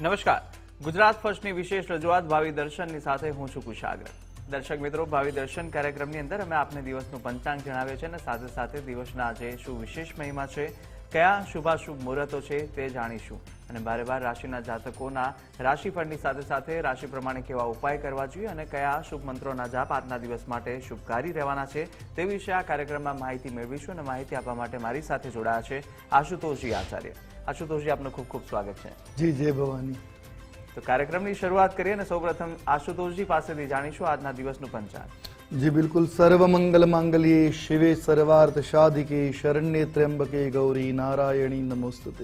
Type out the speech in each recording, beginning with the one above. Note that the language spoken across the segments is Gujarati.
નમસ્કાર. ગુજરાત ફર્સ્ટની વિશેષ રજૂઆત ભાવિ દર્શનની સાથે હું છું કુશાગર દર્શક મિત્રો, ભાવિ દર્શન કાર્યક્રમની અંદર અમે આપને દિવસનું પંચાંગ જણાવીએ છીએ અને સાથે સાથે દિવસના આજે શું વિશેષ મહિમા છે કયા શુભાશુભ મુહૂર્તો છે તે જાણીશું. અને બારે બાર રાશિના જાતકોના રાશિફળની સાથે સાથે રાશિ પ્રમાણે કેવા ઉપાય કરવા જોઈએ અને કયા શુભ મંત્રોના જાપ આજના દિવસ માટે શુભકારી રહેવાના છે તે વિશે આ કાર્યક્રમમાં માહિતી મેળવીશું અને માહિતી આપવા માટે મારી સાથે જોડાયા છે આશુતોષજી આચાર્ય. આશુતોષજી આપનું ખૂબ ખૂબ સ્વાગત છે. જી જય ભવાની. તો કાર્યક્રમની શરૂઆત કરીએ અને સૌપ્રથમ આશુતોષજી પાસેથી જાણીશું આજના દિવસનું પંચાંગ. જી બિલકુલ સર્વમંગલ માંગલ્યે શિવે સર્વાર્થ સાધિકે શરણ્ય ત્ર્યંબકે ગૌરી નારાયણી નમોસ્તુતે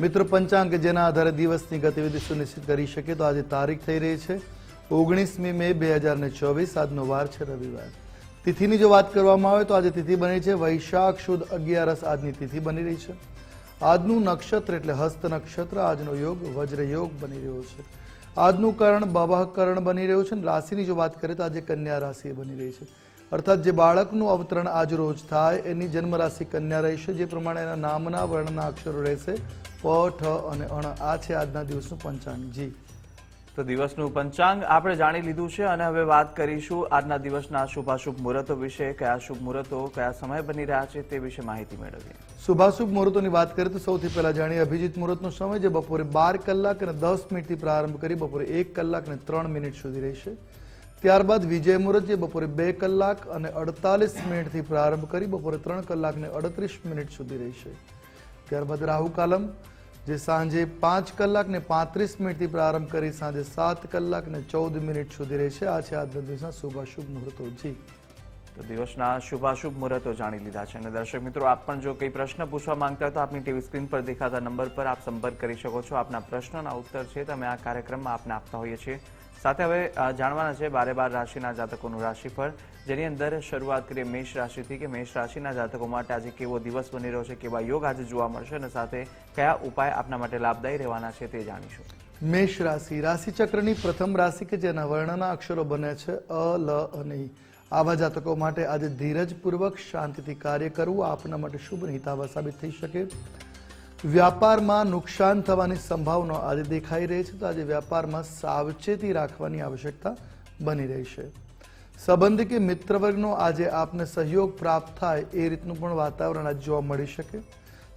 મિત્રો પંચાંગ જેના આધારે દિવસની ગતિવિધિ સુનિશ્ચિત કરી શકે તો આજે તારીખ થઈ રહી છે ઓગણીસમી મે બે હજાર ને ચોવીસ આજનો વાર છે રવિવાર। તિથિની જો વાત કરવામાં આવે તો આજે તિથિ બની છે વૈશાખ શુદ્ધ અગિયારસ આજની તિથિ બની રહી છે આજનું નક્ષત્ર એટલે હસ્ત નક્ષત્ર આજનો યોગ વજ્ર યોગ બની રહ્યો છે। આજનું કારણ બવાહ કરણ બની રહ્યું છે. અને રાશિની જો વાત કરીએ તો આજે કન્યા રાશિ બની રહી છે. અર્થાત જે બાળકનું અવતરણ આજ રોજ થાય, એની જન્મ રાશિ કન્યા રહેશે, જે પ્રમાણે એના નામના વર્ણના અક્ષરો રહેશે. પ, ઠ અને અણ. આ છે આજના દિવસનું પંચાંગ. જી. તો દિવસનું પંચાંગ આપણે જાણી લીધું છે અને હવે વાત કરીશું આજના દિવસના શુભાશુભ મુહૂર્તો વિશે, કયા શુભ મુહૂર્તો, કયા સમય બની રહ્યા છે તે વિશે માહિતી મેળવીએ. શુભાશુભ મુહૂર્તોની વાત કરીએ તો સૌથી પહેલા જાણીએ અભિજીત મુહૂર્તનો સમય જે બપોરે બાર કલાક અને દસ મિનિટથી પ્રારંભ કરી બપોરે એક કલાક અને ત્રણ મિનિટ સુધી રહેશે. ત્યારબાદ વિજય મુહૂર્ત જે બપોરે બે કલાક અને અડતાલીસ મિનિટથી પ્રારંભ કરી બપોરે ત્રણ કલાક અને અડત્રીસ મિનિટ સુધી રહેશે. ત્યારબાદ રાહુ કાલમ જે સાંજે પાંચ કલાક ને પાંત્રીસ મિનિટથી પ્રારંભ કરી સાંજે સાત કલાક ને ચૌદ મિનિટ સુધી રહેશે. આ છે આજના દિવસના શુભાશુભ મુહૂર્તો. જી. તો દિવસના શુભાશુભ મુહૂર્તો જાણી લીધા છે. અને દર્શક મિત્રો, આપ પણ જો કંઈ પ્રશ્ન પૂછવા માંગતા હોય તો આપની ટીવી સ્ક્રીન પર દેખાતા નંબર પર આપ સંપર્ક કરી શકો છો. આપના પ્રશ્નના ઉત્તર છે તમે આ કાર્યક્રમમાં આપને આપતા હોઈએ છીએ. સાથે હવે જાણવાના છે બારે બાર રાશિના જાતકોનું રાશિફળ, જેની અંદર શરૂઆત કરીએ મેષ રાશિથી કે મેષ રાશિના જાતકો માટે આજે કેવો દિવસ બની રહ્યો છે, કેવા યોગ આજે જોવા મળશે અને સાથે કયા ઉપાય આપના માટે લાભદાયી રહેવાના છે તે જાણીશું મેષ રાશિ, રાશિચક્રની પ્રથમ રાશિ કે જેના વર્ણના અક્ષરો બને છે અ, લ અને ઈ. આવા જાતકો માટે આજે ધીરજપૂર્વક શાંતિથી કાર્ય કરવું આપના માટે શુભ હિતાવહ સાબિત થઈ શકે વ્યાપારમાં નુકસાન થવાની સંભાવના આજે દેખાઈ રહી છે તો આજે વ્યાપારમાં સાવચેતી રાખવાની આવશ્યકતા બની રહી છે. સંબંધી કે મિત્ર વર્ગનો આજે આપને સહયોગ પ્રાપ્ત થાય એ રીતનું પણ વાતાવરણ આજે જોવા મળી શકે.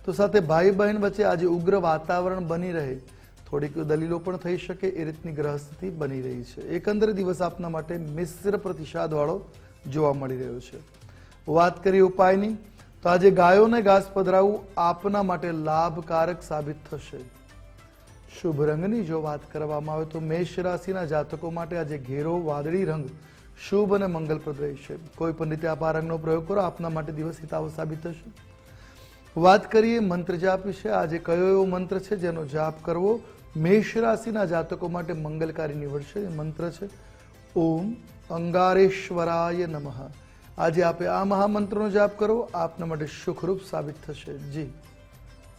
તો સાથે ભાઈ બહેન વચ્ચે આજે ઉગ્ર વાતાવરણ બની રહે, થોડીક દલીલો પણ થઈ શકે એ રીતની ગ્રહસ્થિતિ બની રહી છે. એકંદરે દિવસ આપના માટે મિશ્ર પ્રતિસાદવાળો જોવા મળી રહ્યો છે. વાત કરીએ ઉપાયની તો આજે ગાયોને ઘાસ પધરાવવું આપના માટે લાભકારક સાબિત થશે. શુભ રંગની જો વાત કરવામાં આવે તો મેષ રાશિના જાતકો માટે આજે ઘેરો વાદળી રંગ શુભ અને મંગલપ્રદ રહેશે. કોઈ પણ રીતે આપ આ રંગનો પ્રયોગ કરો, આપના માટે દિવસ હિતાવ સાબિત થશે. વાત કરીએ મંત્ર જાપ વિશે. આજે કયો એવો મંત્ર છે જેનો જાપ કરવો મેષ રાશિના જાતકો માટે મંગલકારી નીવડશે? એ મંત્ર છે, ઓમ અંગારેશ્વરાય નમઃ. આજે આપે આ મહામંત્રનો જાપ કરો. આપના માટે સુખરૂપ સાબિત થશે. જી.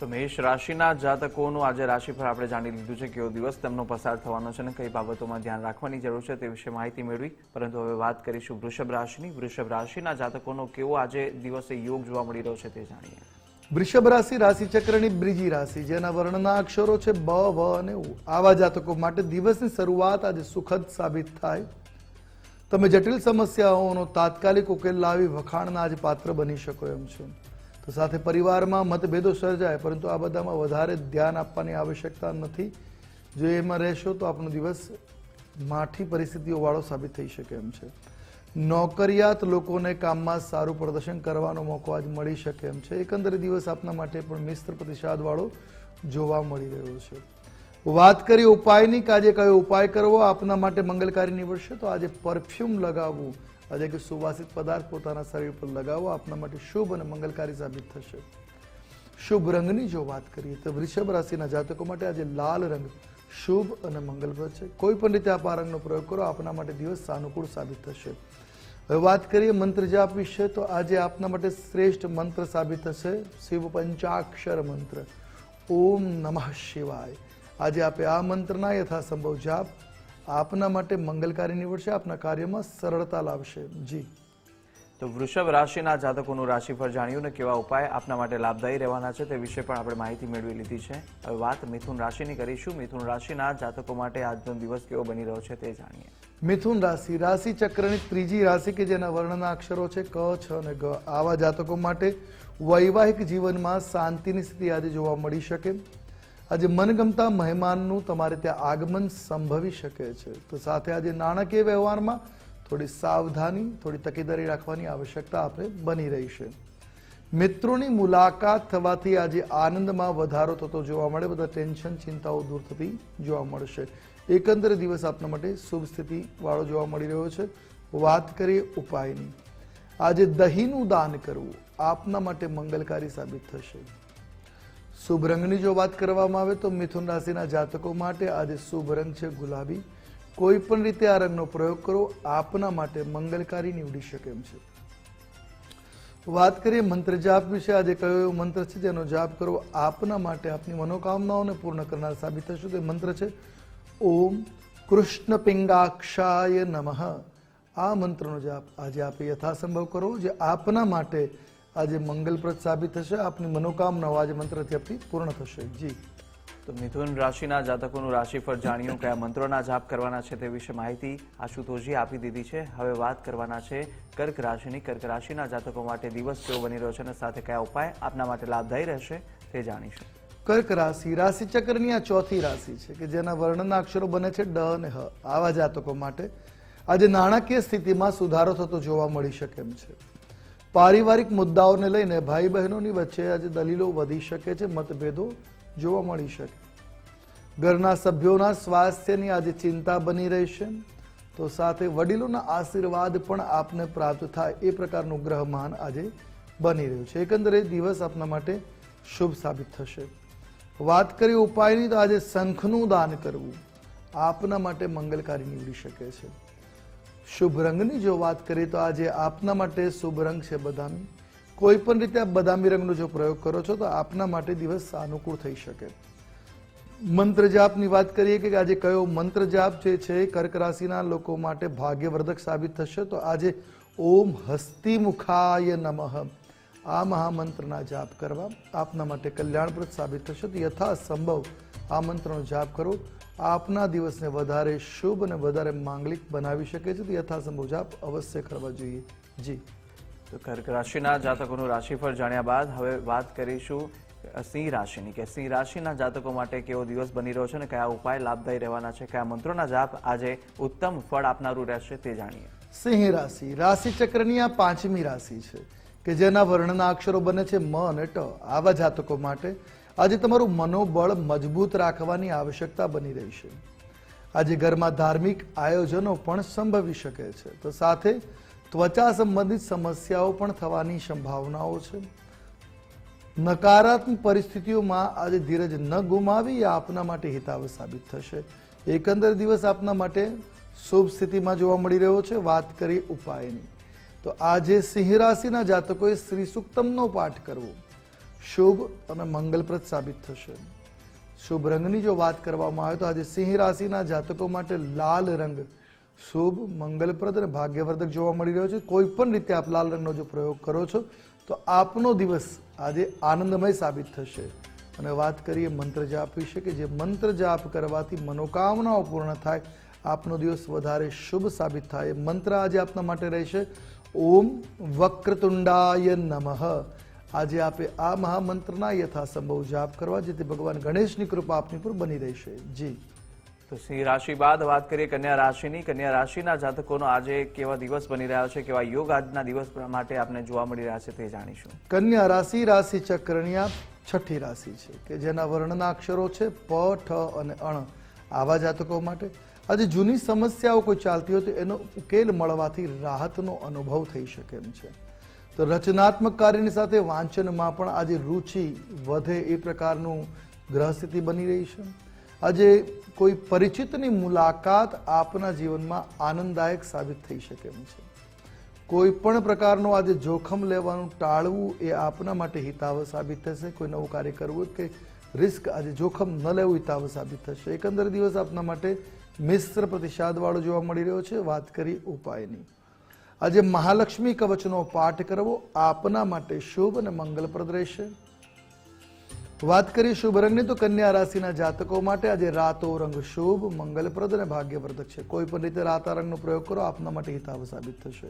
તો મેષ રાશિના જાતકોનું આજે રાશિફળ આપણે જાણી લીધું છે કેવો દિવસ તેમનો પસાર થવાનો છે અને કઈ બાબતોમાં ધ્યાન રાખવાની જરૂર છે તે વિશે માહિતી મેળવી. પરંતુ હવે વાત કરીશું વૃષભ રાશિની. વૃષભ રાશિના જાતકોનો કેવો આજે દિવસે યોગ જોવા મળી રહ્યો છે તે જાણીએ. વૃષભ રાશિ રાશિ ચક્રની બ્રીજી રાશિ જેના વર્ણના અક્ષરો છે બ વ અને ઉ. આવા જાતકો માટે દિવસની શરૂઆત આજે સુખદ સાબિત થાય. તમે જટિલ સમસ્યાઓનો તાત્કાલિક ઉકેલ લાવી વખાણના જ પાત્ર બની શકો એમ છે. તો સાથે પરિવારમાં મતભેદો સર્જાય, પરંતુ આ બધામાં વધારે ધ્યાન આપવાની આવશ્યકતા નથી. જો એમાં રહેશો તો આપણો દિવસ માઠી પરિસ્થિતિઓ વાળો સાબિત થઈ શકે એમ છે. નોકરિયાત લોકોને કામમાં સારું પ્રદર્શન કરવાનો મોકો આજ મળી શકે એમ છે. એકંદરે દિવસ આપના માટે પણ મિશ્ર પ્રતિસાદવાળો જોવા મળી રહ્યો છે. વાત કરીએ ઉપાયની કે આજે કયો ઉપાય કરવો, આપના માટે મંગલકારી નીવડશે, તો આજે પરફ્યુમ લગાવવું. આજે કે સુવાસિત પદાર્થ પોતાના શરીર પર લગાવવો આપના માટે શુભ અને મંગલકારી સાબિત થશે. શુભ રંગની જો વાત કરીએ, તો વૃષભ રાશિના જાતકો માટે આજે લાલ રંગ શુભ અને મંગલપ્રદ છે. કોઈ પણ રીતે આપ આ રંગનો પ્રયોગ કરો, આપના માટે દિવસ સાનુકૂળ સાબિત થશે. હવે વાત કરીએ મંત્ર જાપ વિશે, તો આજે આપના માટે શ્રેષ્ઠ મંત્ર સાબિત થશે. શિવ પંચાક્ષર મંત્ર. ઓમ નમઃ શિવાય. આજે આપે આ મંત્રના યથાસંભવ જાપ આપના માટે મંગલકારી નીવડશે આપના કાર્યમાં સરળતા લાવશે. જી. તો વૃષભ રાશિના જાતકોનું રાશિફળ જાણ્યું ને કેવા ઉપાય આપના માટે લાભદાયી રહેવાના છે તે વિશે પણ આપણે માહિતી મેળવી લીધી છે. હવે વાત મિથુન રાશિની કરીશું. મિથુન રાશિના જાતકો માટે આજનો દિવસ કેવો બની રહ્યો છે તે જાણીએ. મિથુન રાશિ રાશિ ચક્રની ત્રીજી રાશિ કે જેના વર્ણના અક્ષરો છે ક છ અને ગ. આવા જાતકો માટે વૈવાહિક જીવનમાં શાંતિની સ્થિતિ આજે જોવા મળી શકે. આજે મનગમતા મહેમાનનું તમારે ત્યાં આગમન સંભવી શકે છે. તો સાથે આજે નાણાકીય વ્યવહારમાં થોડી સાવધાની, થોડી તકેદારી રાખવાની આવશ્યકતા આપણે બની રહી છે. મિત્રોની મુલાકાત થવાથી આજે આનંદમાં વધારો થતો જોવા મળે, બધા ટેન્શન, ચિંતાઓ દૂર થતી જોવા મળશે. એકંદરે દિવસ આપના માટે શુભ સ્થિતિ વાળો જોવા મળી રહ્યો છે. વાત કરીએ ઉપાયની. આજે દહીંનું દાન કરવું આપના માટે મંગલકારી સાબિત થશે. શુભ રંગની જો વાત કરવામાં આવે તો મિથુન રાશિના જાતકો માટે આજે શુભ રંગ છે ગુલાબી. કોઈ પણ રીતે આ રંગનો પ્રયોગ કરો, આપના માટે મંગલકારી નીવડી શકે એમ છે. વાત કરીએ મંત્ર જાપ વિશે. આજે કયો એવો મંત્ર છે જેનો જાપ કરો, આપના માટે આપની મનોકામનાઓને પૂર્ણ કરનાર સાબિત થશે તે મંત્ર છે, ઓમ કૃષ્ણ પિંગાક્ષાય નમઃ. આ મંત્રનો જાપ આજે આપ યથાસંભવ કરો, જે આપના માટે આજે મંગલપ્રદ સાબિત થશે. આપની મનોકામનાઓ આજે મંત્રથી આપની પૂર્ણ થશે. જી. તો મિથુન રાશિના જાતકોનું રાશિફળ જાણ્યું. કયા મંત્રોના જાપ કરવાના છે તે વિશે માહિતી આશુતોષજી આપી દીધી છે. હવે વાત કરવાના છે કર્ક રાશિની. કર્ક રાશિના જાતકો માટે દિવસ કેવો બની રહ્યો છે અને સાથે કયા ઉપાય આપના માટે લાભદાયી રહેશે તે જાણીશું. કર્ક રાશિ રાશિ ચક્રની આ ચોથી રાશિ છે કે જેના વર્ણના અક્ષરો બને છે ડ અને હ. આવા જાતકો માટે આજે નાણાકીય સ્થિતિમાં સુધારો થતો જોવા મળી શકે એમ છે. પારિવારિક મુદ્દાઓને લઈને ભાઈ બહેનોની વચ્ચે આજે દલીલો વધી શકે છે, મતભેદો જોવા મળી શકે. ઘરના સભ્યોના સ્વાસ્થ્યની આજે ચિંતા બની રહેશે. તો સાથે વડીલોના આશીર્વાદ પણ આપને પ્રાપ્ત થાય એ પ્રકારનું ગ્રહમાન આજે બની રહ્યું છે. એકંદરે દિવસ આપના માટે શુભ સાબિત થશે. વાત કરીએ ઉપાયની, તો આજે શંખનું દાન કરવું આપના માટે મંગલકારી નીવડી શકે છે. શુભ રંગની જો વાત કરીએ તો આજે આપના માટે શુભ રંગ છે બદામી. કોઈ પણ રીતે આપ બદામી રંગનો જો પ્રયોગ કરો છો તો આપના માટે દિવસ અનુકૂળ થઈ શકે. મંત્ર જાપની વાત કરીએ કે આજે કયો મંત્ર જાપ જે છે કર્ક રાશિના લોકો માટે ભાગ્યવર્ધક સાબિત થશે? તો આજે ઓમ હસ્તિમુખાય નમઃ. આ મહામંત્રના જાપ કરવા આપના માટે કલ્યાણપ્રદ સાબિત થશે. તો યથાસંભવ આ મંત્રનો જાપ કરો. આપના દિવસને વધારે શુભ અને વધારે માંગલિક બનાવી શકે છે તો યથાસંભવ જાપ અવશ્ય કરવા જોઈએ. જી. તો કર્ક રાશિના જાતકોનું રાશિફળ જાણ્યા બાદ હવે વાત કરીશું સિંહ રાશિની કે સિંહ રાશિના જાતકો માટે કેવો દિવસ બની રહ્યો છે અને કયા ઉપાય લાભદાયી રહેવાના છે કયા મંત્રોના જાપ આજે ઉત્તમ ફળ આપનારું રહેશે તે જાણીએ. સિંહ રાશિ. રાશિ ચક્રની આ પાંચમી રાશિ છે કે જેના વર્ણના અક્ષરો બને છે મ અને ટ. આવા જાતકો માટે આજે તમારું મનોબળ મજબૂત રાખવાની આવશ્યકતા બની રહી છે. આજે ઘરમાં ધાર્મિક આયોજનો પણ સંભવી શકે છે. તો સાથે ત્વચા સંબંધિત સમસ્યાઓ પણ થવાની સંભાવનાઓ છે. નકારાત્મક પરિસ્થિતિઓમાં આજે ધીરજ ન ગુમાવી આપના માટે હિતાવ સાબિત થશે. એકંદર દિવસ આપના માટે શુભ સ્થિતિમાં જોવા મળી રહ્યો છે. વાત કરી ઉપાયની. તો આજે સિંહ રાશિના જાતકોએ શ્રી સુક્તમનો પાઠ કરવો. શુભ અને મંગલપ્રદ સાબિત થશે. શુભ રંગની જો વાત કરવામાં આવે તો આજે સિંહ રાશિના જાતકો માટે લાલ રંગ શુભ, મંગલપ્રદ અને ભાગ્યવર્ધક જોવા મળી રહ્યો છે. કોઈ પણ રીતે આપ લાલ રંગનો જો પ્રયોગ કરો છો, તો આપનો દિવસ આજે આનંદમય સાબિત થશે. અને વાત કરીએ મંત્ર જાપ વિશે કે જે મંત્ર જાપ કરવાથી મનોકામનાઓ પૂર્ણ થાય, આપનો દિવસ વધારે શુભ સાબિત થાય. મંત્ર આજે આપના માટે રહેશે. ઓમ વક્રતુંડાય નમઃ. આજે આપે આ મહામંત્રના યથાસંભવ જાપ કરવા જેથી ભગવાન ગણેશની કૃપા આપની પર બની રહેશે. જી. તો સિંહ રાશિ બાદ વાત કરીએ કન્યા રાશિની. કન્યા રાશિના જાતકોનો આજે કેવા દિવસ બની રહ્યા છે કેવા યોગ આજના દિવસ માટે આપને જોવા મળી રહ્યા છે તે જાણીશું. કન્યા રાશિ રાશિ ચક્રની છઠ્ઠી રાશિ છે કે જેના વર્ણના અક્ષરો છે પ ઠ અને અણ આવા જાતકો માટે. આજે જૂની સમસ્યાઓ કોઈ ચાલતી હોય તો એનો ઉકેલ મળવાથી રાહતનો અનુભવ થઈ શકે એમ છે. તો રચનાત્મક કાર્યની સાથે વાંચનમાં પણ આજે રુચિ વધે એ પ્રકારનું ગ્રહસ્થિતિ બની રહી છે. આજે કોઈ પરિચિતની મુલાકાત આપના જીવનમાં આનંદદાયક સાબિત થઈ શકે એમ છે. કોઈ પણ પ્રકારનું આજે જોખમ લેવાનું ટાળવું એ આપના માટે હિતાવ સાબિત થશે. કોઈ નવું કાર્ય કરવું કે રિસ્ક આજે જોખમ ન લેવું હિતાવ સાબિત થશે. એકંદર દિવસ આપના માટે મિશ્ર પ્રતિસાદવાળો જોવા મળી રહ્યો છે. વાત કરી ઉપાયની. આજે મહાલક્ષ્મી કવચનો પાઠ કરવો આપના માટે શુભ અને મંગલપ્રદ રહેશે. વાત કરીએ શુભ રંગની તો કન્યા રાશિના જાતકો માટે આજે રાતો રંગ શુભ, મંગલપ્રદ અને ભાગ્યવર્ધક છે. કોઈ પણ રીતે રાતા રંગનો પ્રયોગ કરો, આપના માટે હિતાવ સાબિત થશે.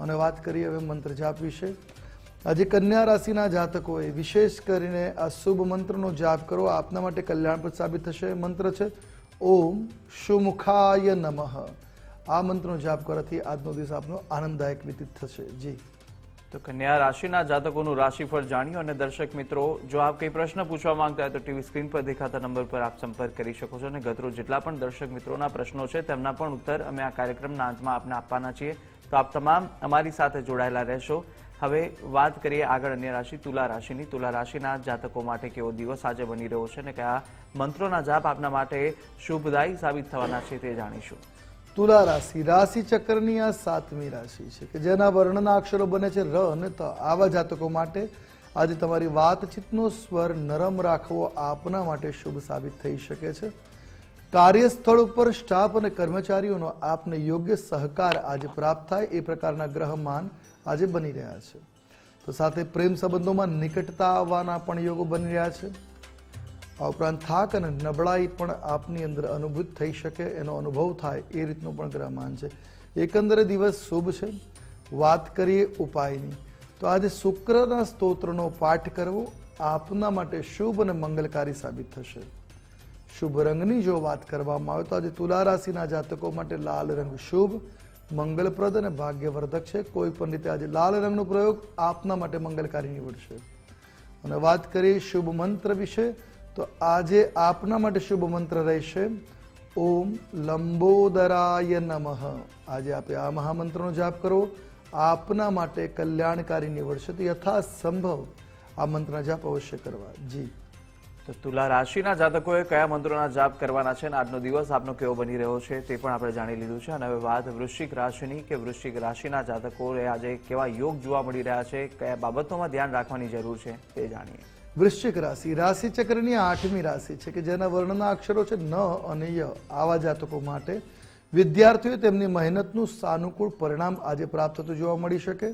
અને વાત કરીએ હવે મંત્ર જાપ વિશે. આજે કન્યા રાશિના જાતકોએ વિશેષ કરીને આ શુભ મંત્રનો જાપ કરો, આપના માટે કલ્યાણપ્રદ સાબિત થશે. મંત્ર છે, ઓમ સુમુખાય નમઃ. આ મંત્રનો જાપ કરવાથી આજનો દિવસ આપનો આનંદદાયક વ્યતીત થશે. જી. તો કન્યા રાશિના જાતકોનું રાશિફળ જાણ્યું અને દર્શક મિત્રો, જો આપ કંઈ પ્રશ્ન પૂછવા માંગતા હોય તો ટીવી સ્ક્રીન પર દેખાતા નંબર પર આપ સંપર્ક કરી શકો છો અને ગતરો જેટલા પણ દર્શક મિત્રોના પ્રશ્નો છે તેમના પણ ઉત્તર અમે આ કાર્યક્રમના અંતમાં આપને આપવાના છીએ. તો આપ તમામ અમારી સાથે જોડાયેલા રહેશો. હવે વાત કરીએ આગળ અન્ય રાશિ, તુલા રાશિની. તુલા રાશિના જાતકો માટે કેવો દિવસ આજે બની રહ્યો છે અને કયા મંત્રોના જાપ આપના માટે શુભદાયી સાબિત થવાના છે તે જાણીશું. તુલા રાશિ રાશિ ચક્રની આ સાતમી રાશિ છે કે જેના વર્ણના અક્ષરો બને છે ર અને ત. આવા જાતકો માટે આજે તમારી વાતચીતનો સ્વર નરમ રાખવો આપના માટે શુભ સાબિત થઈ શકે છે. કાર્યસ્થળ ઉપર સ્ટાફ અને કર્મચારીઓનો આપને યોગ્ય સહકાર આજે પ્રાપ્ત થાય એ પ્રકારના ગ્રહમાન આજે બની રહ્યા છે. તો સાથે પ્રેમ સંબંધોમાં નિકટતા આવવાના પણ યોગો બની રહ્યા છે. આ ઉપરાંત થાક અને નબળાઈ પણ આપની અંદર અનુભૂત થઈ શકે, એનો અનુભવ થાય, એ રીતનું પણ ગ્રહમાન છે. એકંદરે દિવસ શુભ છે. વાત કરીએ ઉપાયની. તો આજે શુક્રના સ્તોત્રનો પાઠ કરવો આપના માટે શુભ અને મંગલકારી સાબિત થશે. શુભ રંગની જો વાત કરવામાં આવે તો આજે તુલા રાશિના જાતકો માટે લાલ રંગ શુભ, મંગલપ્રદ અને ભાગ્યવર્ધક છે. કોઈ પણ રીતે આજે લાલ રંગનો પ્રયોગ આપના માટે મંગલકારી નીવડશે. અને વાત કરીએ શુભ મંત્ર વિશે. તો આજે આપના માટે શુભ મંત્ર રહેશે, ઓમ લંબોદરાય નમઃ. આજે આપે આ મહામંત્રનો જાપ કરો. આપના માટે કલ્યાણકારી નીવડશે તો યથાસંભવ આ મંત્રના જાપ અવશ્ય કરવા. જી. તો તુલા રાશિના જાતકોએ કયા મંત્રોના જાપ કરવાના છે અને આજનો દિવસ આપનો કેવો બની રહ્યો છે તે પણ આપણે જાણી લીધું છે. અને હવે વાત વૃશ્ચિક રાશિની કે વૃશ્ચિક રાશિના જાતકોએ આજે કેવા યોગ જોવા મળી રહ્યા છે, કયા બાબતોમાં ધ્યાન રાખવાની જરૂર છે તે જાણીએ. વૃશ્ચિક રાશિ. રાશિ ચક્રની આઠમી રાશિ છે કે જેના વર્ણના અક્ષરો છે ન અને ય. આવા જાતકો માટે વિદ્યાર્થીઓ તેમની મહેનતનું સાનુકૂળ પરિણામ આજે પ્રાપ્ત થતું જોવા મળી શકે.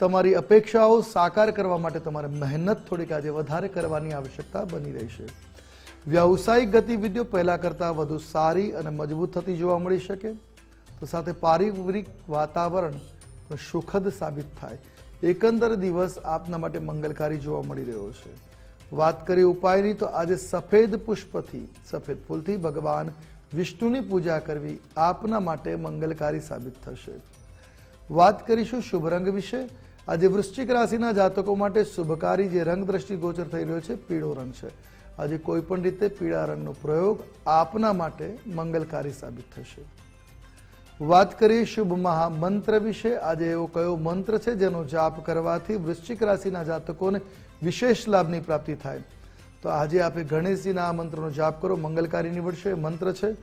તમારી અપેક્ષાઓ સાકાર કરવા માટે તમારે મહેનત થોડીક આજે વધારે કરવાની આવશ્યકતા બની રહેશે વ્યવસાયિક ગતિવિધિઓ પહેલાં કરતાં વધુ સારી અને મજબૂત થતી જોવા મળી શકે. તો સાથે પારિવારિક વાતાવરણ સુખદ સાબિત થાય. એકંદર દિવસ આપના માટે મંગલકારી જોવા મળી રહ્યો છે. વાત કરીએ ઉપાયની તો આજે સફેદ પુષ્પથી, સફેદ ફૂલથી ભગવાન વિષ્ણુની પૂજા કરવી આપના માટે મંગલકારી સાબિત થશે. વાત કરીશું શુભ રંગ વિશે. આજે વૃશ્ચિક રાશિના જાતકો માટે શુભકારી જે રંગ દ્રષ્ટિ ગોચર થઈ રહ્યો છે, પીળો રંગ છે. આજે કોઈ પણ રીતે પીળા રંગનો પ્રયોગ આપના માટે મંગલકારી સાબિત થશે. વાત કરીએ શુભ મહામંત્ર વિશે. આજે એવો કયો મંત્ર છે જેનો જાપ કરવાથી વૃશ્ચિક રાશિના જાતકોને વિશેષ લાભની પ્રાપ્તિ થાય? તો આજે આપે ગણેશજીના આ મંત્રનો જાપ કરો. મંગલકારી નીવડશે. મંત્ર છે,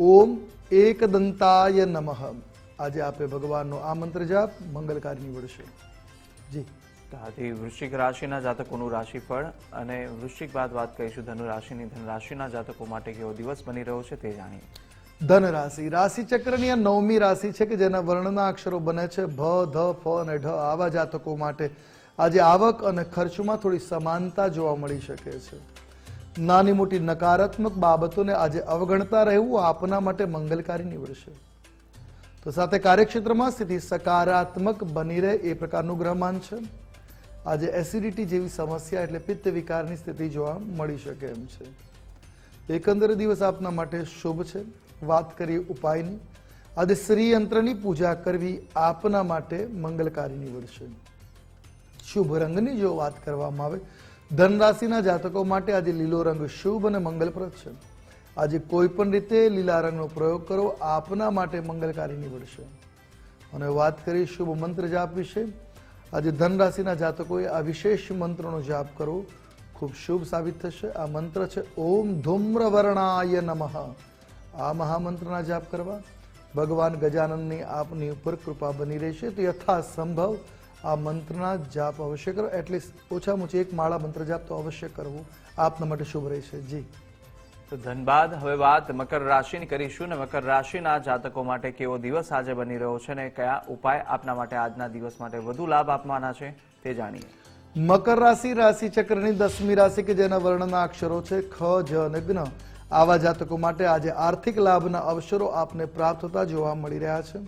ઓમ એકદંતાય નમઃ. આજે આપે ભગવાનનો આ મંત્ર જાપ, મંગલકારી નીવડશે. જી. તો આથી વૃશ્ચિક રાશિના જાતકોનું રાશિફળ અને વૃશ્ચિક બાદ વાત કરીશું. ધનુ રાશિની ધન રાશિના જાતકો માટે કેવો દિવસ બની રહ્યો છે તે જાણીએ. ધન રાશિ રાશિ ચક્રની આ નવમી રાશિ છે કે જેના વર્ણના અક્ષરો બને છે ભ, ધ, ફ અને ઢ. આવા જાતકો માટે આજે આવક અને ખર્ચમાં થોડી સમાનતા જોવા મળી શકે છે. નાની મોટી નકારાત્મક બાબતોને આજે અવગણતા રહેવું આપના માટે મંગલકારી નીવડશે. તો સાથે કાર્યક્ષેત્રમાં સ્થિતિ સકારાત્મક બની રહે એ પ્રકારનું ગ્રહમાન છે. આજે એસિડિટી જેવી સમસ્યા એટલે પિત્ત વિકારની સ્થિતિ જોવા મળી શકે એમ છે. એકંદરે દિવસ આપના માટે શુભ છે. વાત કરી ઉપાયની. આજે શ્રીયંત્રની પૂજા કરવી આપના માટે મંગલકારી નીવડશે શુભ રંગની જો વાત કરવામાં આવે, ધનરાશિના જાતકો માટે આજે લીલો રંગ શુભ અને મંગલપ્રદ છે. આજે કોઈ પણ રીતે લીલા રંગનો પ્રયોગ કરો, આપના માટે મંગલકારી નીવડશે અને વાત કરી શુભ મંત્ર જાપ વિશે. આજે ધન રાશિના જાતકોએ આ વિશેષ મંત્રનો જાપ કરવો ખૂબ શુભ સાબિત થશે. આ મંત્ર છે, ઓમ ધૂમ્રવર્ણાય નમઃ. આ મહામંત્રના જાપ કરવા. ભગવાન ગજાનંદની આપની ઉપર કૃપા બની રહેશે. તો યથાસંભવ આ મંત્રના જાપ અવશ્ય કરો. એટલીસ્ટ ઓછામાં ઓછી એક માળા મંત્ર જાપ તો અવશ્ય કરવું. આપના માટે શુભ રહેશે. જી. તો ધનબાદ હવે વાત મકર રાશિની કરીશું ને મકર રાશિના જાતકો માટે કેવો દિવસ આજે બની રહ્યો છે ને કયા ઉપાય આપના માટે આજના દિવસ માટે વધુ લાભ આપવાના છે તે જાણીએ. મકર રાશિ રાશિ ચક્રની દસમી રાશિ કે જેના વર્ણના અક્ષરો છે ખ જ અને જ્ઞ આવા જાતકો માટે આજે આર્થિક લાભના અવસરો આપને પ્રાપ્ત થતા જોવા મળી રહ્યા છે.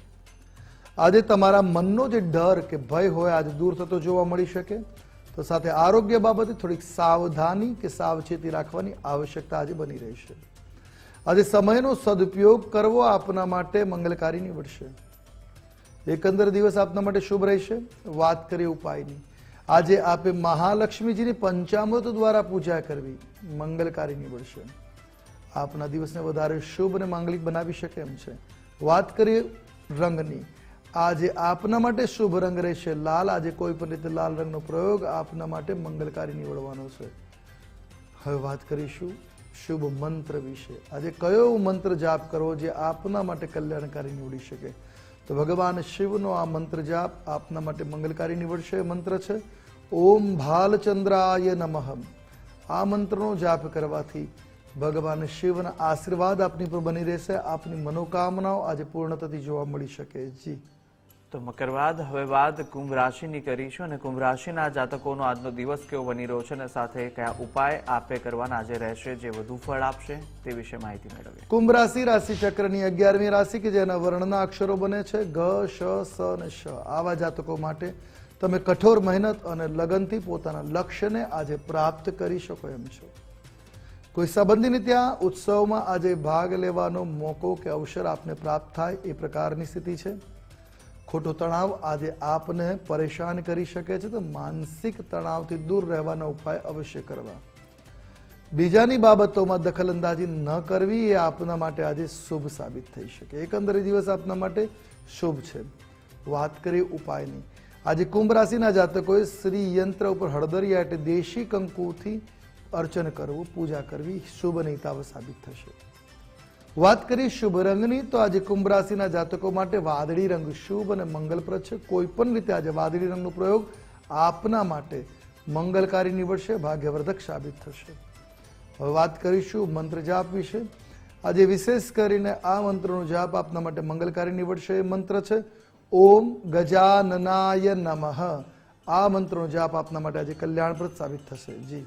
આજે તમારા મનનો જે ડર કે ભય હોય આજે દૂર થતો જોવા મળી શકે. તો સાથે આરોગ્ય બાબતે થોડીક સાવધાની કે સાવચેતી રાખવાની આવશ્યકતા આજે બની રહી છે. આજે સમયનો સદુપયોગ કરવો આપના માટે મંગલકારી નીવડશે એકંદર દિવસ આપના માટે શુભ રહેશે. વાત કરીએ ઉપાયની. આજે આપે મહાલક્ષ્મીજીની પંચામૃત દ્વારા પૂજા કરવી મંગલકારી નીવડશે આપના દિવસને વધારે શુભ અને માંગલિક બનાવી શકે એમ છે. વાત કરીએ રંગની. આજે આપના માટે શુભ રંગ રહેશે. લાલ આજે કોઈ પણ રીતે લાલ રંગનો પ્રયોગ આપના માટે મંગલકારી નીવડવાનો છે. હવે વાત કરીશું શુભ મંત્ર વિશે. આજે કયો મંત્ર જાપ કરવો જે આપના માટે કલ્યાણકારી નીવડી શકે? તો ભગવાન શિવનો આ મંત્ર જાપ આપના માટે મંગલકારી નીવડશે. મંત્ર છે, ઓમ ભાલચંદ્રાય નમઃ. આ મંત્રનો જાપ કરવાથી ભગવાન શિવના આશીર્વાદ આપની પર બની રહેશે. આપની મનોકામનાઓ આજે પૂર્ણ થતી જોવા મળી શકે. જી. તો મકરવાદ હવે વાત કુંભ રાશિની કરીશું અને કુંભ રાશિના જાતકોનો આજનો દિવસ કેવો બની રહ્યો છે અને સાથે કયા ઉપાય આપે કરવાના આજે રહેશે જે વધુ ફળ આપશે તે વિશે માહિતી મેળવીએ. કુંભ રાશિ રાશિ ચક્રની અગિયારમી રાશિ કે જેના વર્ણના અક્ષરો બને છે? ગ શ સ અને શ. આવા જાતકો માટે તમે કઠોર મહેનત અને લગનથી પોતાના લક્ષ્યને આજે પ્રાપ્ત કરી શકો એમ છો. કોઈ સંબંધીને ત્યાં ઉત્સવમાં આજે ભાગ લેવાનો મોકો કે અવસર આપને પ્રાપ્ત થાય એ પ્રકારની સ્થિતિ છે. ખોટો તણાવ આજે આપને પરેશાન કરી શકે છે તો માનસિક તણાવથી દૂર રહેવાના ઉપાય અવશ્ય કરવા. બીજાની બાબતોમાં દખલઅંદાજી ન કરવી એ આપના માટે આજે શુભ સાબિત થઈ શકે. એકંદરે દિવસ આપના માટે શુભ છે. વાત કરીએ ઉપાયની. આજે કુંભ રાશિના જાતકોએ શ્રી યંત્ર ઉપર હળદરિયા એટલે દેશી કંકુથી અર્ચન કરવું, પૂજા કરવી, શુભ અને સાબિત થશે. વાત કરી શુભ રંગની, તો આજે કુંભ રાશિના જાતકો માટે વાદળી રંગ શુભ અને મંગલપ્રદ છે. કોઈ પણ રીતે આજે વાદળી રંગનો પ્રયોગ આપના માટે મંગલકારી નીવડશે, ભાગ્યવર્ધક સાબિત થશે. હવે વાત કરીશું મંત્ર જાપ વિશે. આજે વિશેષ કરીને આ મંત્રનો જાપ આપના માટે મંગલકારી નીવડશે એ મંત્ર છે. ઓમ ગજાનનાય નમઃ. આ મંત્રનો જાપ આપના માટે આજે કલ્યાણપ્રદ સાબિત થશે. જી.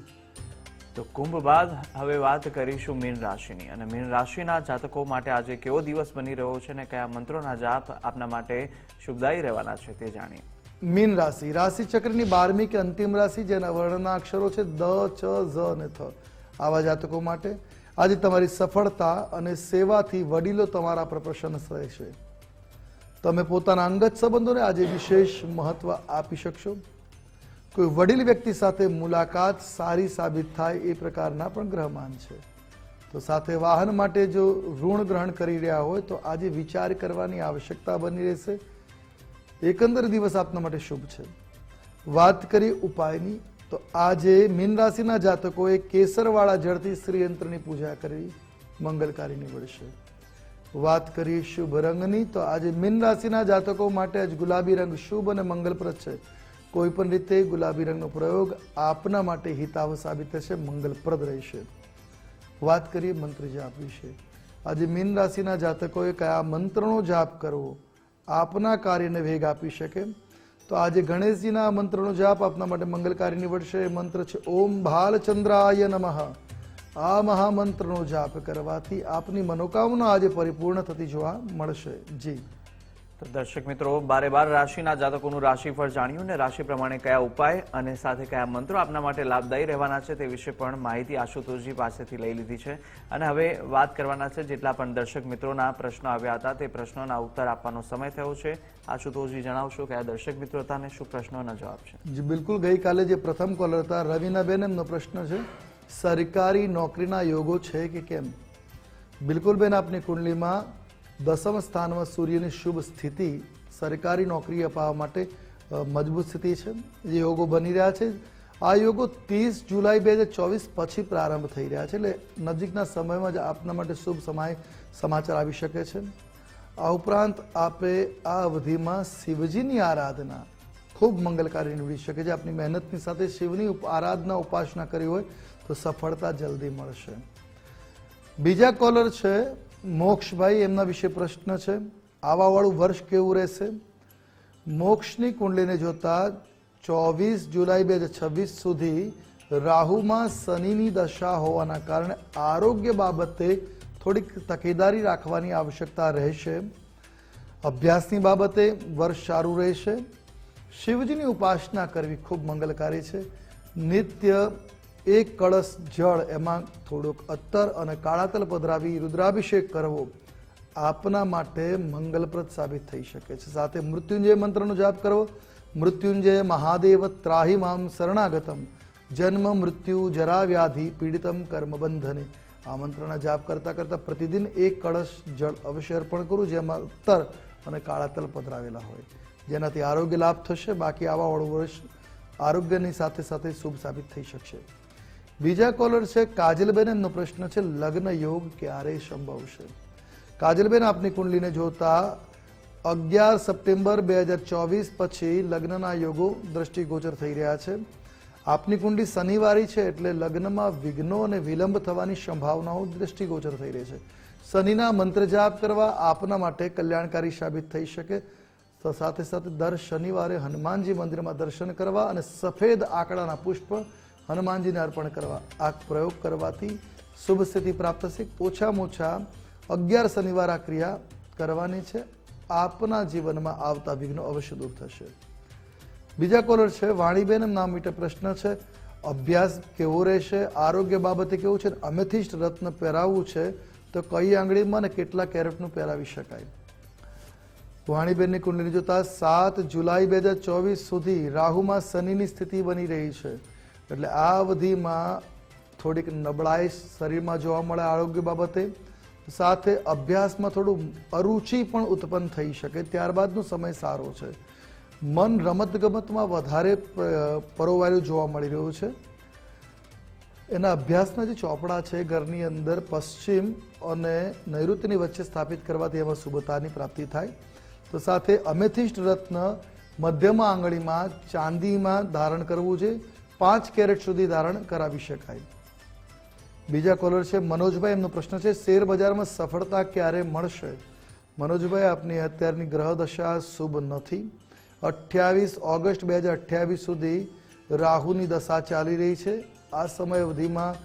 તો કુંભ બાદ હવે વાત કરીશું મીન રાશિની. અને મીન રાશિના જાતકો માટે આજે કેવો દિવસ બની રહ્યો છે અને કયા મંત્રોના જાપ આપના માટે શુભદાયી રહેવાના છે તે જાણીએ. મીન રાશિ. રાશિ ચક્રની બારમી કે અંતિમ રાશિ જેના વર્ણના અક્ષરો છે દ ચ ઝ અને થ. આવા જાતકો માટે આજે તમારી સફળતા અને સેવાથી વડીલો તમારા પર પ્રસન્ન રહેશે. તમે પોતાના અંગત સંબંધોને આજે વિશેષ મહત્વ આપી શકશો. કોઈ વડીલ વ્યક્તિ સાથે મુલાકાત સારી સાબિત થાય એ પ્રકારના પણ ગ્રહમાન છે. તો સાથે વાહન માટે જો ઋણ ગ્રહણ કરી રહ્યા હોય તો આજે વિચાર કરવાની આવશ્યકતા બની રહેશે. એકંદર દિવસ આપના માટે શુભ છે. વાત કરી ઉપાયની, તો આજે મીન રાશિના જાતકોએ કેસરવાળા જળથી શ્રીયંત્રની પૂજા કરવી મંગલકારી નીવડશે. વાત કરીએ શુભ રંગની, તો આજે મીન રાશિના જાતકો માટે આજ ગુલાબી રંગ શુભ અને મંગલપ્રદ છે. કોઈ પણ રીતે ગુલાબી રંગનો પ્રયોગ આપના માટે હિતાવ સાબિત થશે, મંગલપ્રદ રહેશે. વાત કરીએ મંત્ર જાપ વિશે. આજે મીન રાશિના જાતકોએ કયા મંત્રનો જાપ કરવો? આપના કાર્યને વેગ આપી શકે? તો આજે ગણેશજીના મંત્રનો જાપ આપના માટે મંગલકારી નીવડશે. એ મંત્ર છે, ઓમ ભાલચંદ્રાય નમઃ. આ મહામંત્રનો જાપ કરવાથી આપની મનોકામના આજે પરિપૂર્ણ થતી જોવા મળશે. જી. તો દર્શક મિત્રો, બારે બાર રાશિના જાતકોનું રાશિફળ જાણ્યું ને રાશિ પ્રમાણે કયા ઉપાય અને સાથે કયા મંત્રો આપના માટે લાભદાયી રહેવાના છે તે વિશે પણ માહિતી આશુતોષજી પાસેથી લઈ લીધી છે. અને હવે વાત કરવાના છે જેટલા પણ દર્શક મિત્રોના પ્રશ્નો આવ્યા હતા તે પ્રશ્નોના ઉત્તર આપવાનો સમય થયો છે. આશુતોષજી, જણાવશો કયા દર્શક મિત્રો હતા અને શું પ્રશ્નોના જવાબ છે? બિલકુલ. ગઈકાલે જે પ્રથમ કોલર હતા, રવિનાબેન, એમનો પ્રશ્ન છે, સરકારી નોકરીના યોગો છે કે કેમ? બિલકુલ બેન આપની કુંડલીમાં દસમ સ્થાનમાં સૂર્યની શુભ સ્થિતિ સરકારી નોકરી અપાવવા માટે મજબૂત સ્થિતિ છે. જે યોગો બની રહ્યા છે. આ યોગો ત્રીસ જુલાઈ બે હજાર ચોવીસ પછી પ્રારંભ થઈ રહ્યા છે. એટલે નજીકના સમયમાં જ આપના માટે શુભ સમય સમાચાર આવી શકે છે. આ ઉપરાંત આપે આ અવધિમાં શિવજીની આરાધના ખૂબ મંગલકારી નીવડી શકે છે. આપની મહેનતની સાથે શિવની આરાધના ઉપાસના કરી હોય તો સફળતા જલ્દી મળશે. બીજા કોલર છે મોક્ષભાઈ એમના વિશે પ્રશ્ન છે. આવાવાળું વર્ષ કેવું રહેશે? મોક્ષની કુંડલીને જોતા ચોવીસ જુલાઈ બે હજાર છવ્વીસ સુધી રાહુમાં શનિની દશા હોવાના કારણે આરોગ્ય બાબતે થોડીક તકેદારી રાખવાની આવશ્યકતા રહેશે. અભ્યાસની બાબતે વર્ષ સારું રહેશે. શિવજીની ઉપાસના કરવી ખૂબ મંગલકારી છે. નિત્ય એક કળશ જળ એમાં થોડુંક અત્તર અને કાળાતલ પધરાવી રુદ્રાભિષેક કરવો આપના માટે મંગલપ્રદ સાબિત થઈ શકે છે. સાથે મૃત્યુંજય મંત્રનો જાપ કરવો, મૃત્યુંજય મહાદેવ ત્રાહી મામ શરણાગતમ, જન્મ મૃત્યુ જરા વ્યાધિ પીડિતમ કર્મ બંધને. આ મંત્રના જાપ કરતા કરતા પ્રતિદિન એક કળશ જળ અવશ્ય અર્પણ કરું, જેમાં ઉત્તર અને કાળા તલ પધરાવેલા હોય. જેનાથી આરોગ્ય લાભ થશે, બાકી આવા વર્ષ આરોગ્યની સાથે સાથે શુભ સાબિત થઈ શકશે. બીજા કોલર છે કાજલબેન. એમનો પ્રશ્ન છે, લગ્ન યોગ ક્યારે સંભવશે? કાજલબેન, આપની કુંડલીને જોતા અગિયાર સપ્ટેમ્બર બે હજાર ચોવીસ પછી લગ્નના યોગો દ્રષ્ટિગોચર થઈ રહ્યા છે. આપની કુંડલી શનિવારી છે એટલે લગ્નમાં વિઘ્નો અને વિલંબ થવાની સંભાવનાઓ દ્રષ્ટિગોચર થઈ રહી છે. શનિના મંત્ર જાપ કરવા આપના માટે કલ્યાણકારી સાબિત થઈ શકે. સાથે સાથે દર શનિવારે હનુમાનજી મંદિરમાં દર્શન કરવા અને સફેદ આંકડાના પુષ્પ હનુમાનજીને અર્પણ કરવા. આ પ્રયોગ કરવાથી શુભ સ્થિતિ પ્રાપ્ત થશે. ઓછામાં ઓછા અગિયાર શનિવાર આ ક્રિયા કરવાની છે. આપના જીવનમાં આવતા વિઘ્નો અવશ્ય દૂર થશે. બીજા કોલર છે, વાણીબેન નામ મીટર પ્રશ્ન છે. અભ્યાસ કેવો રહેશે? આરોગ્ય બાબતે કેવું છે? અમેથિસ્ટ રત્ન પહેરાવવું છે તો કઈ આંગળીમાં અને કેટલા કેરેટનું પહેરાવી શકાય? વાણીબેનની કુંડલી જોતા સાત જુલાઈ બે હજાર ચોવીસ સુધી રાહુમાં શનિની સ્થિતિ બની રહી છે. એટલે આ અવધિમાં થોડીક નબળાઈ શરીરમાં જોવા મળે આરોગ્ય બાબતે. સાથે અભ્યાસમાં થોડું અરુચિ પણ ઉત્પન્ન થઈ શકે, ત્યારબાદનો સમય સારો છે. મન રમતગમતમાં વધારે પરોવાયું જોવા મળી રહ્યું છે. એના અભ્યાસના જે ચોપડા છે ઘરની અંદર પશ્ચિમ અને નૈઋત્યની વચ્ચે સ્થાપિત કરવાથી એમાં શુભતાની પ્રાપ્તિ થાય. તો સાથે અમેથિસ્ટ રત્ન મધ્યમાં આંગળીમાં ચાંદીમાં ધારણ કરવું છે. પાંચ કેરેટ સુધી ધારણ કરાવી શકાય. બીજા કોલર છે, મનોજભાઈ, એમનો પ્રશ્ન છે, શેર બજારમાં સફળતા ક્યારે મળશે? મનોજભાઈ, આપની અત્યારની ગ્રહ દશા શુભ નથી. અઠ્યાવીસ ઓગસ્ટ બે હજાર અઠ્યાવીસ સુધી રાહુની દશા ચાલી રહી છે. આ સમય અવધિમાં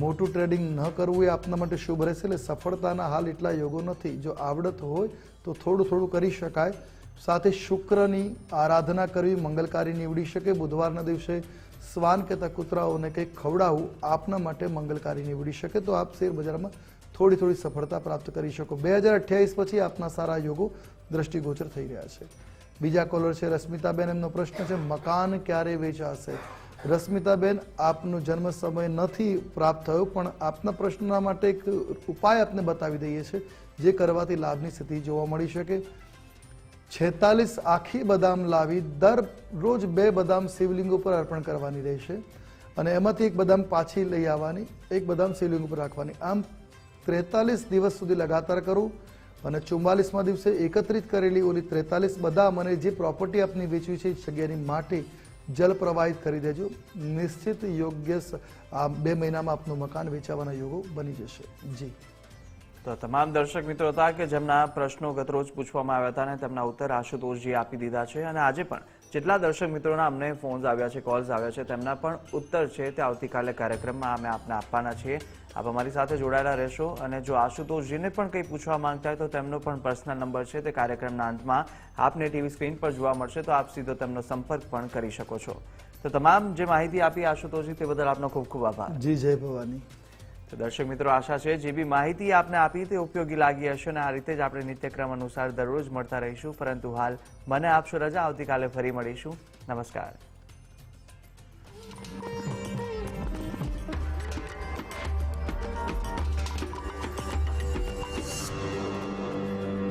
મોટું ટ્રેડિંગ ન કરવું એ આપના માટે શુભ રહેશે, એટલે સફળતાના હાલ એટલા યોગો નથી. જો આવડત હોય તો થોડું થોડું કરી શકાય. સાથે શુક્રની આરાધના કરવી મંગલકારી નીવડી શકે. બુધવારના દિવસે શ્વાન કહેતા કૂતરાઓને કંઈક ખવડાવવું આપના માટે મંગલકારી નીવડી શકે તો આપ શેર બજારમાં થોડી થોડી સફળતા પ્રાપ્ત કરી શકો. બે હજાર અઠ્યાવીસ પછી આપના સારા યોગો દ્રષ્ટિગોચર થઈ રહ્યા છે. બીજા કોલર છે રશ્મિતાબેન, એમનો પ્રશ્ન છે, મકાન ક્યારે વેચાશે? રશ્મિતાબેન, આપનો જન્મ સમય નથી પ્રાપ્ત થયો, પણ આપના પ્રશ્નના માટે એક ઉપાય આપને બતાવી દઈએ છીએ, જે કરવાથી લાભની સ્થિતિ જોવા મળી શકે. છેતાલીસ આખી બદામ લાવી દર રોજ બે બદામ શિવલિંગ ઉપર અર્પણ કરવાની રહેશે અને એમાંથી એક બદામ પાછી લઈ આવવાની, એક બદામ શિવલિંગ ઉપર રાખવાની. આમ ત્રેતાલીસ દિવસ સુધી લગાતાર કરવું અને ચુમ્માલીસમાં દિવસે એકત્રિત કરેલી ઓલી ત્રેતાલીસ બદામ અને જે પ્રોપર્ટી આપની વેચવી છે એ જગ્યાની માટી જલ પ્રવાહિત કરી દેજો. નિશ્ચિત યોગ્ય આ બે મહિનામાં આપનું મકાન વેચાવાના યોગો બની જશે. જી. તો તમામ દર્શક મિત્રો હતા કે જેમના પ્રશ્નો ગતરોજ પૂછવામાં આવ્યા હતા અને તેમના ઉત્તર આશુતોષજી આપી દીધા છે અને આજે પણ જેટલા દર્શક મિત્રોના અમને ફોન્સ આવ્યા છે કોલ્સ આવ્યા છે, તેમના પણ ઉત્તર છે તે આવતીકાલે કાર્યક્રમમાં અમે આપને આપવાના છીએ. આપ અમારી સાથે જોડાયેલા રહેશો અને જો આશુતોષજીને પણ કંઈ પૂછવા માંગતા હોય તો તેમનો પણ પર્સનલ નંબર છે તે કાર્યક્રમના અંતમાં આપને ટીવી સ્ક્રીન પર જોવા મળશે તો આપ સીધો તેમનો સંપર્ક પણ કરી શકો છો. તો તમામ જે માહિતી આપી આશુતોષજી તે બદલ આપનો ખૂબ ખૂબ આભાર. જી, જય ભવાની. તો દર્શક મિત્રો, આશા છે જે બી માહિતી આપને આપી તે ઉપયોગી લાગી હશે અને આ રીતે જ આપણે નિત્યક્રમ અનુસાર દરરોજ મળતા રહીશું. પરંતુ હાલ મને આપશો રજા, આવતીકાલે ફરી મળીશું. નમસ્કાર.